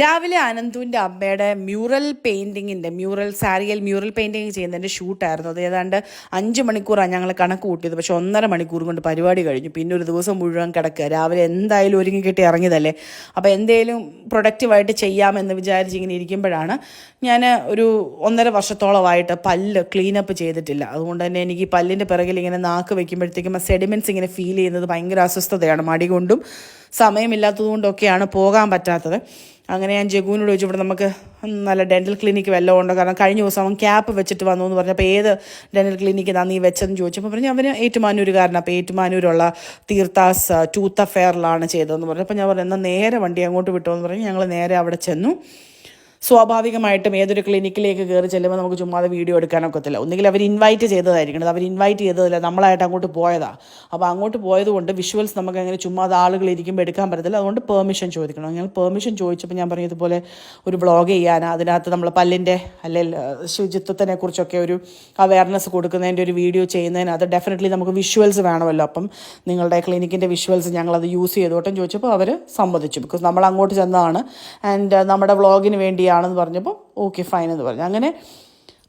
രാവിലെ അനന്തുവിന്റെ അമ്മയുടെ മ്യൂറൽ പെയിന്റിങ്ങിന്റെ മ്യൂറൽ സാരിയൽ മ്യൂറൽ പെയിന്റിങ് ചെയ്യുന്നതിന്റെ ഷൂട്ടായിരുന്നു അത് ഏതാണ്ട് അഞ്ച് മണിക്കൂറാണ് ഞങ്ങൾ കണക്ക് കൂട്ടിയത്. പക്ഷെ ഒന്നര മണിക്കൂർ കൊണ്ട് പരിപാടി കഴിഞ്ഞു. പിന്നെ ഒരു ദിവസം മുഴുവൻ കിടക്കുക. രാവിലെ എന്തായാലും ഒരുങ്ങി കിട്ടി ഇറങ്ങിയതല്ലേ? അപ്പോൾ എന്തേലും പ്രൊഡക്റ്റീവായിട്ട് ചെയ്യാമെന്ന് വിചാരിച്ച് ഇങ്ങനെ ഇരിക്കുമ്പോഴാണ് ഞാൻ ഒരു ഒന്നര വർഷത്തോളമായിട്ട് പല്ല് ക്ലീനപ്പ് ചെയ്തിട്ടില്ല. അതുകൊണ്ട് തന്നെ എനിക്ക് പല്ലിന്റെ പിറകിൽ ഇങ്ങനെ നാക്ക് വയ്ക്കുമ്പോഴത്തേക്കും ആ സെഡിമെന്റ്സ് ഇങ്ങനെ ഫീൽ ചെയ്യുന്നത് ഭയങ്കര അസ്വസ്ഥതയാണ്. മടി കൊണ്ടും സമയമില്ലാത്തതുകൊണ്ടൊക്കെയാണ് പോകാൻ പറ്റാത്തത്. അങ്ങനെ ഞാൻ ജഗുവിനോട് ചോദിച്ചു ഇവിടെ നമുക്ക് നല്ല ഡെന്റൽ ക്ലിനിക്ക് വല്ലതും ഉണ്ടോ? കാരണം കഴിഞ്ഞ ദിവസം അവൻ ക്യാപ്പ് വെച്ചിട്ട് വന്നു എന്ന് പറഞ്ഞപ്പോൾ ഏത് ഡെന്റൽ നാ നീ വെച്ചതെന്ന് ചോദിച്ചപ്പോൾ പറഞ്ഞു അവന് ഏറ്റുമാനൂരുകാരനാണ് അപ്പോൾ ഏറ്റുമാനൂരുള്ള തീർത്ഥാസ് ടൂത്ത് അഫെയറിലാണ് ചെയ്തതെന്ന് പറഞ്ഞു അപ്പോൾ ഞാൻ പറഞ്ഞു എന്നാൽ നേരെ വണ്ടി അങ്ങോട്ട് വിട്ടു എന്ന് പറഞ്ഞു ഞങ്ങൾ നേരെ അവിടെ ചെന്നു. സ്വാഭാവികമായിട്ടും ഏതൊരു ക്ലിനിക്കിലേക്ക് കയറി ചെല്ലുമ്പോൾ നമുക്ക് ചുമ്മാതെ വീഡിയോ എടുക്കാനൊക്കത്തില്ല. ഒന്നുകിൽ അവർ ഇൻവൈറ്റ് ചെയ്തതായിരിക്കണം. അവർ ഇൻവൈറ്റ് ചെയ്തതല്ല നമ്മളായിട്ട് അങ്ങോട്ട് പോയതാണ് അപ്പോൾ അങ്ങോട്ട് പോയതുകൊണ്ട് വിഷ്വൽസ് നമുക്ക് അങ്ങനെ ചുമ്മാതെ ആളുകൾ ഇരിക്കുമ്പോൾ എടുക്കാൻ പറ്റത്തില്ല. അതുകൊണ്ട് പെർമിഷൻ ചോദിക്കണം. ഞങ്ങൾ പെർമിഷൻ ചോദിച്ചപ്പോൾ ഞാൻ പറഞ്ഞു ഇതുപോലെ ഒരു ബ്ലോഗ് ചെയ്യാനാണ് അതിനകത്ത് നമ്മൾ പല്ലിന്റെ അല്ലെങ്കിൽ ശുചിത്വത്തിനെ കുറിച്ചൊക്കെ ഒരു അവയർനെസ് കൊടുക്കുന്നതിന്റെ ഒരു വീഡിയോ ചെയ്യുന്നതിന് അത് ഡെഫിനറ്റ്ലി നമുക്ക് വിഷ്വൽസ് വേണമല്ലോ. അപ്പം നിങ്ങളുടെ ക്ലിനിക്കിന്റെ വിഷ്വൽസ് ഞങ്ങളത് യൂസ് ചെയ്തോട്ടെന്ന് ചോദിച്ചപ്പോൾ അവർ സമ്മതിച്ചു. ബിക്കോസ് നമ്മൾ അങ്ങോട്ട് ചെന്നതാണ്. ആൻഡ് നമ്മുടെ വ്ളോഗിന് വേണ്ടിയാണെന്ന് പറഞ്ഞപ്പോൾ ഓക്കെ ഫൈൻ എന്ന് പറഞ്ഞു. അങ്ങനെ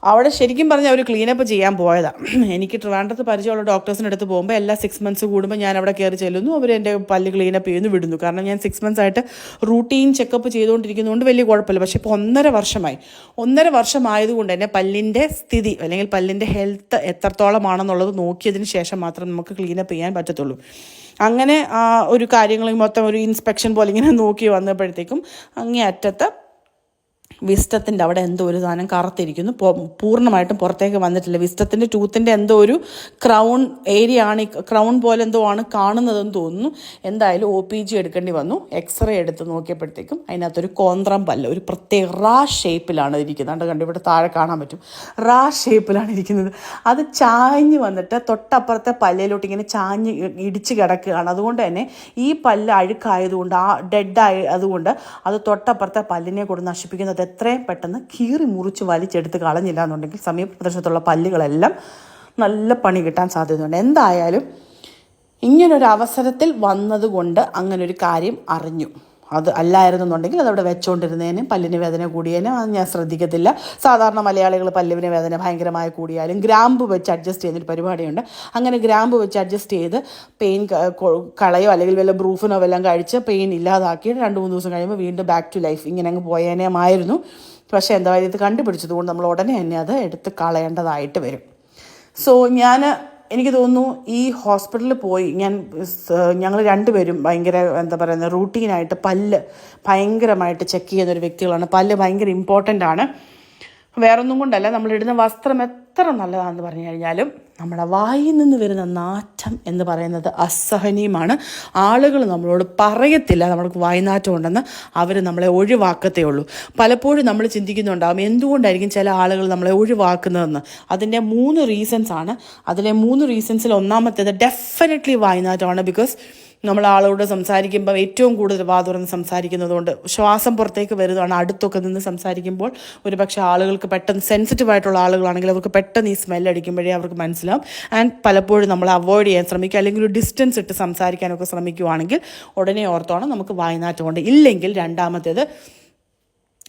അവിടെ ശരിക്കും പറഞ്ഞാൽ അവർ ക്ലീനപ്പ് ചെയ്യാൻ പോയതാണ് എനിക്ക് ട്രിവാൻഡ്രത്ത് പരിചയമുള്ള ഡോക്ടേഴ്സിന്റെ അടുത്ത് പോകുമ്പോൾ എല്ലാ സിക്സ് മന്ത്സ് കൂടുമ്പോൾ ഞാൻ അവിടെ കയറി ചെല്ലുന്നു. അവർ എന്റെ പല്ല് ക്ലീനപ്പ് ചെയ്യുന്നു വിടുന്നു. കാരണം ഞാൻ സിക്സ് മന്ത്സ് ആയിട്ട് റൂട്ടീൻ ചെക്കപ്പ് ചെയ്തുകൊണ്ടിരിക്കുന്നതുകൊണ്ട് വലിയ കുഴപ്പമില്ല. പക്ഷേ ഇപ്പോൾ ഒന്നര വർഷമായി. ഒന്നര വർഷമായതുകൊണ്ട് തന്നെ പല്ലിന്റെ സ്ഥിതി അല്ലെങ്കിൽ പല്ലിന്റെ ഹെൽത്ത് എത്രത്തോളമാണെന്നുള്ളത് നോക്കിയതിന് ശേഷം മാത്രം നമുക്ക് ക്ലീനപ്പ് ചെയ്യാൻ പറ്റത്തുള്ളൂ. അങ്ങനെ ഒരു കാര്യങ്ങൾ മൊത്തം ഒരു ഇൻസ്പെക്ഷൻ പോലെ ഇങ്ങനെ നോക്കി വന്നപ്പോഴത്തേക്കും അങ്ങേ അറ്റത്ത് വിസ്റ്റത്തിന്റെ അവിടെ എന്തോ ഒരു സാധനം കറുത്തിരിക്കുന്നു. പൂർണമായിട്ടും പുറത്തേക്ക് വന്നിട്ടില്ല. വിസ്റ്റത്തിന്റെ ടൂത്തിന്റെ എന്തോ ഒരു ക്രൗൺ ഏരിയ ആണ്. ഈ ക്രൗൺ പോലെ എന്തോ ആണ് കാണുന്നതെന്ന് തോന്നുന്നു. എന്തായാലും ഒ പി ജി എടുക്കേണ്ടി വന്നു. എക്സ്റേ എടുത്ത് നോക്കിയപ്പോഴത്തേക്കും അതിനകത്തൊരു കോന്ത്രം പല്ല ഒരു പ്രത്യേക റാ ഷേപ്പിലാണ് ഇരിക്കുന്നത്. കണ്ടോ ഇവിടെ താഴെ കാണാൻ പറ്റും. റാ ഷേപ്പിലാണ് ഇരിക്കുന്നത്. അത് ചാഞ്ഞ് വന്നിട്ട് തൊട്ടപ്പുറത്തെ പല്ലിലോട്ട് ഇങ്ങനെ ചാഞ്ഞ് ഇടിച്ച് കിടക്കുകയാണ്. അതുകൊണ്ട് തന്നെ ഈ പല്ല് അഴുക്കായതുകൊണ്ട് ആ ഡെഡായി അതുകൊണ്ട് അത് തൊട്ടപ്പുറത്തെ പല്ലിനെ കൊണ്ട് നശിപ്പിക്കുന്നത് എത്രയും പെട്ടെന്ന് കീറി മുറിച്ച് വലിച്ചെടുത്ത് കളഞ്ഞില്ല എന്നുണ്ടെങ്കിൽ സമീപ പ്രദേശത്തുള്ള പല്ലുകളെല്ലാം നല്ല പണി കിട്ടാൻ സാധ്യതയുണ്ട്. എന്തായാലും ഇങ്ങനൊരു അവസരത്തിൽ വന്നതുകൊണ്ട് അങ്ങനൊരു കാര്യം അറിഞ്ഞു. അത് അല്ലായിരുന്നുണ്ടെങ്കിൽ അതവിടെ വെച്ചുകൊണ്ടിരുന്നതിനും പല്ലിന് വേദന കൂടിയതിന് അത് ഞാൻ ശ്രദ്ധിക്കത്തില്ല. സാധാരണ മലയാളികൾ പല്ലുവിന് വേദന ഭയങ്കരമായി കൂടിയാലും ഗ്രാമ്പ് വെച്ച് അഡ്ജസ്റ്റ് ചെയ്യുന്നൊരു പരിപാടിയുണ്ട്. അങ്ങനെ ഗ്രാമ്പ് വെച്ച് അഡ്ജസ്റ്റ് ചെയ്ത് പെയിൻ കളയോ അല്ലെങ്കിൽ വല്ല ബ്രൂഫിനോ വല്ലതും കഴിച്ച് പെയിൻ ഇല്ലാതാക്കിയിട്ട് രണ്ട് മൂന്ന് ദിവസം കഴിയുമ്പോൾ വീണ്ടും ബാക്ക് ടു ലൈഫ് ഇങ്ങനെ അങ്ങ് പോയേനേമായിരുന്നു. പക്ഷേ എന്താ ഇത് കണ്ടുപിടിച്ചതുകൊണ്ട് നമ്മൾ ഉടനെ തന്നെ അത് എടുത്ത് കളയേണ്ടതായിട്ട് വരും. സോ ഞാൻ എനിക്ക് തോന്നുന്നു ഈ ഹോസ്പിറ്റലിൽ പോയി ഞാൻ ഞങ്ങൾ രണ്ടുപേരും ഭയങ്കര എന്താ പറയുന്നത് റൂട്ടീനായിട്ട് പല്ല് ഭയങ്കരമായിട്ട് ചെക്ക് ചെയ്യുന്ന ഒരു വ്യക്തികളാണ്. പല്ല് ഭയങ്കര ഇമ്പോർട്ടന്റ് ആണ്. വേറൊന്നും കൊണ്ടല്ല. നമ്മളിടുന്ന വസ്ത്രം എത്ര നല്ലതാണെന്ന് പറഞ്ഞു കഴിഞ്ഞാലും നമ്മുടെ വായിൽ നിന്ന് വരുന്ന നാറ്റം എന്ന് പറയുന്നത് അസഹനീയമാണ്. ആളുകൾ നമ്മളോട് പറയത്തില്ല നമ്മൾക്ക് വായ്നാറ്റം ഉണ്ടെന്ന്. അവർ നമ്മളെ ഒഴിവാക്കത്തേ ഉള്ളൂ. പലപ്പോഴും നമ്മൾ ചിന്തിക്കുന്നുണ്ടാകും എന്തുകൊണ്ടായിരിക്കും ചില ആളുകൾ നമ്മളെ ഒഴിവാക്കുന്നതെന്ന്. അതിന്റെ മൂന്ന് റീസൺസ് ആണ്. അതിലെ മൂന്ന് റീസൺസിൽ ഒന്നാമത്തേത് ഡെഫിനറ്റ്ലി വായ്നാറ്റമാണ് ബിക്കോസ് നമ്മൾ ആളോട് സംസാരിക്കുമ്പോൾ ഏറ്റവും കൂടുതൽ വാ തുറന്ന് സംസാരിക്കുന്നതുകൊണ്ട് ശ്വാസം പുറത്തേക്ക് വരുന്നതാണ്. അടുത്തൊക്കെ നിന്ന് സംസാരിക്കുമ്പോൾ ഒരുപക്ഷെ ആളുകൾക്ക് പെട്ടെന്ന് സെൻസിറ്റീവ് ആയിട്ടുള്ള ആളുകളാണെങ്കിൽ അവർക്ക് പെട്ടെന്ന് ഈ സ്മെൽ അടിക്കുമ്പോഴേ അവർക്ക് മനസ്സിലാവും. ആൻഡ് പലപ്പോഴും നമ്മൾ അവോയ്ഡ് ചെയ്യാൻ ശ്രമിക്കുക അല്ലെങ്കിൽ ഒരു ഡിസ്റ്റൻസ് ഇട്ട് സംസാരിക്കാനൊക്കെ ശ്രമിക്കുകയാണെങ്കിൽ ഉടനെ ഓർത്തോണം നമുക്ക് വായനാറ്റമുണ്ട്. ഇല്ലെങ്കിൽ രണ്ടാമത്തേത്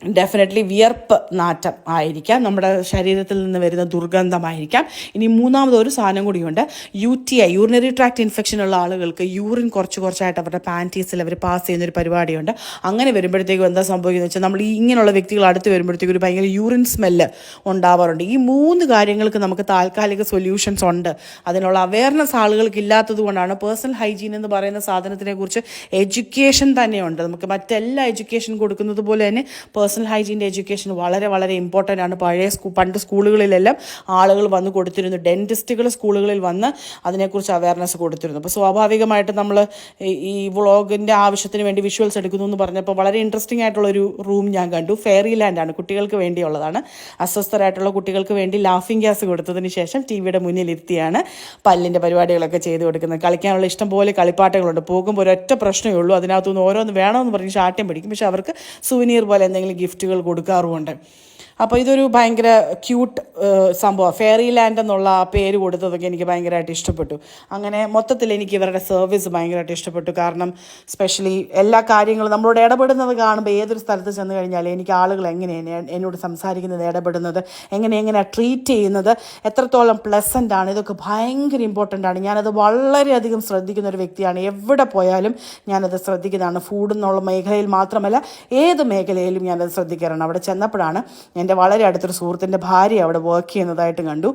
ഡെഫിനറ്റ്ലി വിയർപ്പ് നാറ്റം ആയിരിക്കാം. നമ്മുടെ ശരീരത്തിൽ നിന്ന് വരുന്ന ദുർഗന്ധമായിരിക്കാം. ഇനി മൂന്നാമത് ഒരു സാധനം കൂടിയുണ്ട്. U T I urinary tract infection ഉള്ള ആളുകൾക്ക് യൂറിൻ കുറച്ച് കുറച്ചായിട്ട് അവരുടെ പാന്റീസിൽ അവർ പാസ് ചെയ്യുന്ന ഒരു പരിപാടിയുണ്ട്. അങ്ങനെ വരുമ്പോഴത്തേക്കും എന്താ സംഭവിക്കുന്നത് വെച്ചാൽ നമ്മൾ ഈ ഇങ്ങനെയുള്ള വ്യക്തികൾ അടുത്ത് വരുമ്പോഴത്തേക്കും ഒരു ഭയങ്കര യൂറിൻ സ്മെല്ല് ഉണ്ടാവാറുണ്ട്. ഈ മൂന്ന് കാര്യങ്ങൾക്ക് നമുക്ക് താൽക്കാലിക സൊല്യൂഷൻസ് ഉണ്ട്. അതിനുള്ള അവയർനെസ് ആളുകൾക്ക് ഇല്ലാത്തത് കൊണ്ടാണ് പേഴ്സണൽ ഹൈജീൻ എന്ന് പറയുന്ന സാധനത്തിനെ കുറിച്ച് എഡ്യൂക്കേഷൻ തന്നെയുണ്ട്. നമുക്ക് മറ്റെല്ലാ എഡ്യൂക്കേഷൻ കൊടുക്കുന്നത് പോലെ തന്നെ പേഴ്സണൽ ഹൈജീന്റെ എഡ്യൂക്കേഷൻ വളരെ വളരെ ഇമ്പോർട്ടന്റ് ആണ്. പഴയ സ്കൂ പണ്ട് സ്കൂളുകളിലെല്ലാം ആളുകൾ വന്ന് കൊടുത്തിരുന്നു. ഡെന്റിസ്റ്റുകൾ സ്കൂളുകളിൽ വന്ന് അതിനെക്കുറിച്ച് അവയർനെസ് കൊടുത്തിരുന്നു. അപ്പോൾ സ്വാഭാവികമായിട്ട് നമ്മൾ ഈ വ്ളോഗിന്റെ ആവശ്യത്തിന് വേണ്ടി വിഷ്വൽസ് എടുക്കുന്നു എന്ന് പറഞ്ഞപ്പോൾ വളരെ ഇൻട്രസ്റ്റിംഗ് ആയിട്ടുള്ളൊരു റൂം ഞാൻ കണ്ടു. ഫെയറി ലാൻഡാണ് കുട്ടികൾക്ക് വേണ്ടിയുള്ളതാണ്. അസ്വസ്ഥരായിട്ടുള്ള കുട്ടികൾക്ക് വേണ്ടി ലാഫിംഗ് ഗ്യാസ് കൊടുത്തതിന് ശേഷം ടി വിയുടെ മുന്നിലിരുത്തിയാണ് പല്ലിന്റെ പരിപാടികളൊക്കെ ചെയ്തു കൊടുക്കുന്നത്. കളിക്കാനുള്ള ഇഷ്ടം പോലെ കളിപ്പാട്ടങ്ങളുണ്ട്. പോകുമ്പോൾ ഒരൊറ്റ പ്രശ്നമേ ഉള്ളൂ. അതിനകത്തുനിന്ന് ഓരോന്ന് വേണമെന്ന് പറഞ്ഞ് ശാഠ്യം പിടിക്കും. പക്ഷെ അവർക്ക് സുവനീർ പോലെ എന്തെങ്കിലും ഗിഫ്റ്റുകൾ കൊടുക്കാറുമുണ്ട്. അപ്പോൾ ഇതൊരു ഭയങ്കര ക്യൂട്ട് സംഭവം. ഫെയറി ലാൻഡ് എന്നുള്ള ആ പേര് കൊടുത്തതൊക്കെ എനിക്ക് ഭയങ്കരമായിട്ട് ഇഷ്ടപ്പെട്ടു. അങ്ങനെ മൊത്തത്തിൽ എനിക്ക് ഇവരുടെ സർവീസ് ഭയങ്കരമായിട്ട് ഇഷ്ടപ്പെട്ടു. കാരണം സ്പെഷ്യലി എല്ലാ കാര്യങ്ങളും നമ്മളോട് ഇടപെടുന്നത് കാണുമ്പോൾ ഏതൊരു സ്ഥലത്ത് ചെന്ന് കഴിഞ്ഞാൽ എനിക്ക് ആളുകൾ എങ്ങനെയാണ് എന്നോട് സംസാരിക്കുന്നത് ഇടപെടുന്നത് എങ്ങനെ എങ്ങനെ ട്രീറ്റ് ചെയ്യുന്നത് എത്രത്തോളം പ്ലസന്റ് ആണ് ഇതൊക്കെ ഭയങ്കര ഇമ്പോർട്ടന്റ് ആണ്. ഞാനത് വളരെയധികം ശ്രദ്ധിക്കുന്ന ഒരു വ്യക്തിയാണ്. എവിടെ പോയാലും ഞാനത് ശ്രദ്ധിക്കുന്നതാണ്. ഫുഡ് എന്നുള്ള മേഖലയിൽ മാത്രമല്ല ഏത് മേഖലയിലും ഞാനത് ശ്രദ്ധിക്കാറാണ് അവിടെ ചെന്നപ്പോഴാണ് എന്റെ വളരെ അടുത്തൊരു സുഹൃത്തിന്റെ ഭാര്യ അവിടെ വർക്ക് ചെയ്യുന്നതായിട്ട് കണ്ടു.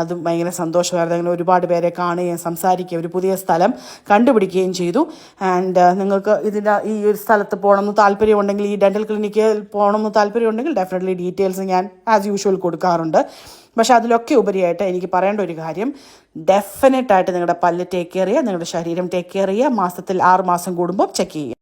അത് ഭയങ്കര സന്തോഷമായിരുന്നു. അങ്ങനെ ഒരുപാട് പേരെ കാണുകയും സംസാരിക്കുകയും ഒരു പുതിയ സ്ഥലം കണ്ടുപിടിക്കുകയും ചെയ്തു. ആൻഡ് നിങ്ങൾക്ക് ഇതിന്റെ ഈ ഒരു സ്ഥലത്ത് പോകണമെന്ന് താല്പര്യമുണ്ടെങ്കിൽ ഈ ഡെന്റൽ ക്ലിനിക്കിൽ പോകണമെന്ന് താല്പര്യമുണ്ടെങ്കിൽ ഡെഫിനറ്റ്ലി ഡീറ്റെയിൽസ് ഞാൻ ആസ് യൂഷ്വൽ കൊടുക്കാറുണ്ട്. പക്ഷെ അതിലൊക്കെ ഉപരിയായിട്ട് എനിക്ക് പറയേണ്ട ഒരു കാര്യം ഡെഫിനറ്റായിട്ട് നിങ്ങളുടെ പല്ല് ടേക്ക് കെയർ ചെയ്യുക നിങ്ങളുടെ ശരീരം ടേക്ക് കെയർ ചെയ്യുക മാസത്തിൽ ആറ് മാസം കൂടുമ്പോൾ ചെക്ക് ചെയ്യുക.